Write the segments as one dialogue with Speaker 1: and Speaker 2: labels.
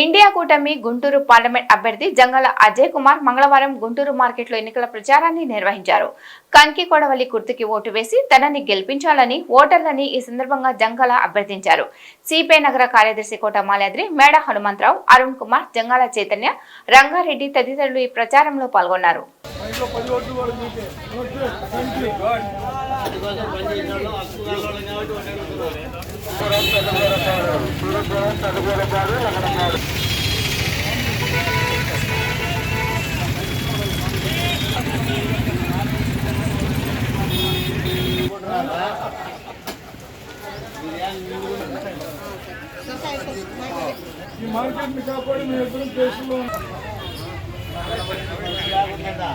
Speaker 1: India కూటమి Guntur parliament అభ్యర్థి జంగల అజయ్ కుమార్ మంగళవారం గుంటూరు మార్కెట్లో ఎన్నికల ప్రచారాన్ని నిర్వహించారు. కంకి కొడవలి గుర్తుకి ఓటు వేసి తనని గెలిపించాలని ఓటర్లని ఈ సందర్భంగా జంగాల అభ్యర్థించారు. సిపిఐ నగర కార్యదర్శి కోట మాలాద్రి మేడ హనుమంతరావు అరుణ్ కుమార్ జంగాల చైతన్య రంగారెడ్డి తదితరులు ఈ ప్రచారంలో పాల్గొన్నారు.
Speaker 2: ఇంట్లో పది ఓట్లు కూడా మీకే ఓకే థ్యాంక్ యూ ఈ మార్కెట్ని కాపాడి మీ ఇద్దరు కేసులో ఇంకా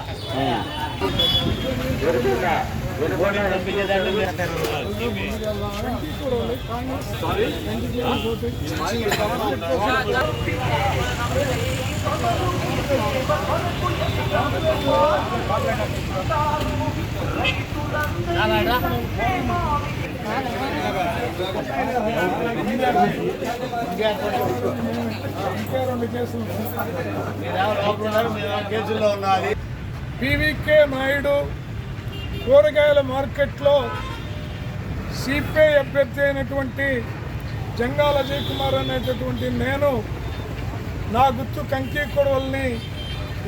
Speaker 2: రెండు కేసులు
Speaker 3: కేసుల్లో ఉన్నది
Speaker 2: పీవీకే నాయుడు కూరగాయల మార్కెట్లో సిపిఐ అభ్యర్థి అయినటువంటి జంగాల అజయ్ కుమార్ అనేటటువంటి నేను నా గుర్తు కంకి కొడవల్ని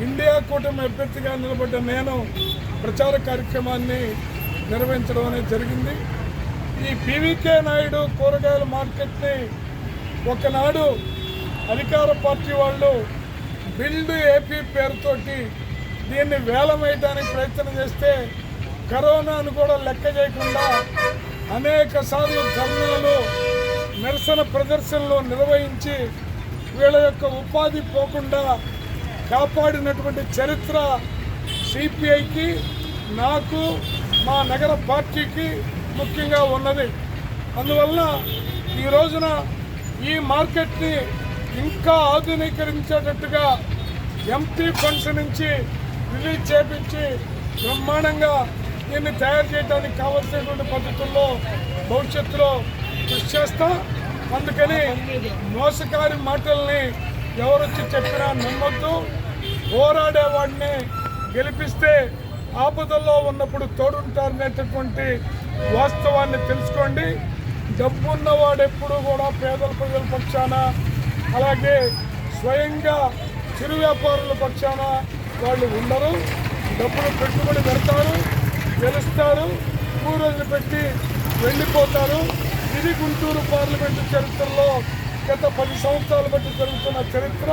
Speaker 2: ఇండియా కూటమి అభ్యర్థిగా నిలబడ్డ నేను ప్రచార కార్యక్రమాన్ని నిర్వహించడం అనేది జరిగింది. ఈ పీవీకే నాయుడు కూరగాయల మార్కెట్ని ఒకనాడు అధికార పార్టీ వాళ్ళు బిల్డ్ ఏపీ పేరుతోటి దీన్ని వేలం వేయడానికి ప్రయత్నం చేస్తే కరోనాను కూడా లెక్క చేయకుండా అనేక సార్లు ధర్నాలు నిరసన ప్రదర్శనలు నిర్వహించి వీళ్ళ యొక్క ఉపాధి పోకుండా కాపాడినటువంటి చరిత్ర సిపిఐకి నాకు మా నగర పార్టీకి ముఖ్యంగా ఉన్నది. అందువల్ల ఈ రోజున ఈ మార్కెట్ని ఇంకా ఆధునీకరించేటట్టుగా ఎంపీ ఫండ్స్ నుంచి రిలీజ్ చేపించి బ్రహ్మాండంగా దీన్ని తయారు చేయడానికి కావలసినటువంటి పద్ధతుల్లో భవిష్యత్తులో కృషి చేస్తా. అందుకని మోసకారి మాటల్ని ఎవరొచ్చి చెప్పినా నమ్మొద్దు. పోరాడేవాడిని గెలిపిస్తే ఆపదల్లో ఉన్నప్పుడు తోడుంటారనేటటువంటి వాస్తవాన్ని తెలుసుకోండి. డబ్బున్నవాడు ఎప్పుడు కూడా పేదల ప్రజల పక్షాన అలాగే స్వయంగా చిరు వ్యాపారుల పక్షాన వాళ్ళు ఉండరు. డబ్బులు పెట్టుబడి పెడతారు. గెలుస్తారు మూడు రోజులు పెట్టి వెళ్ళిపోతారు. ఇది గుంటూరు పార్లమెంటు చరిత్రలో గత పది సంవత్సరాలు బట్టి జరుగుతున్న చరిత్ర.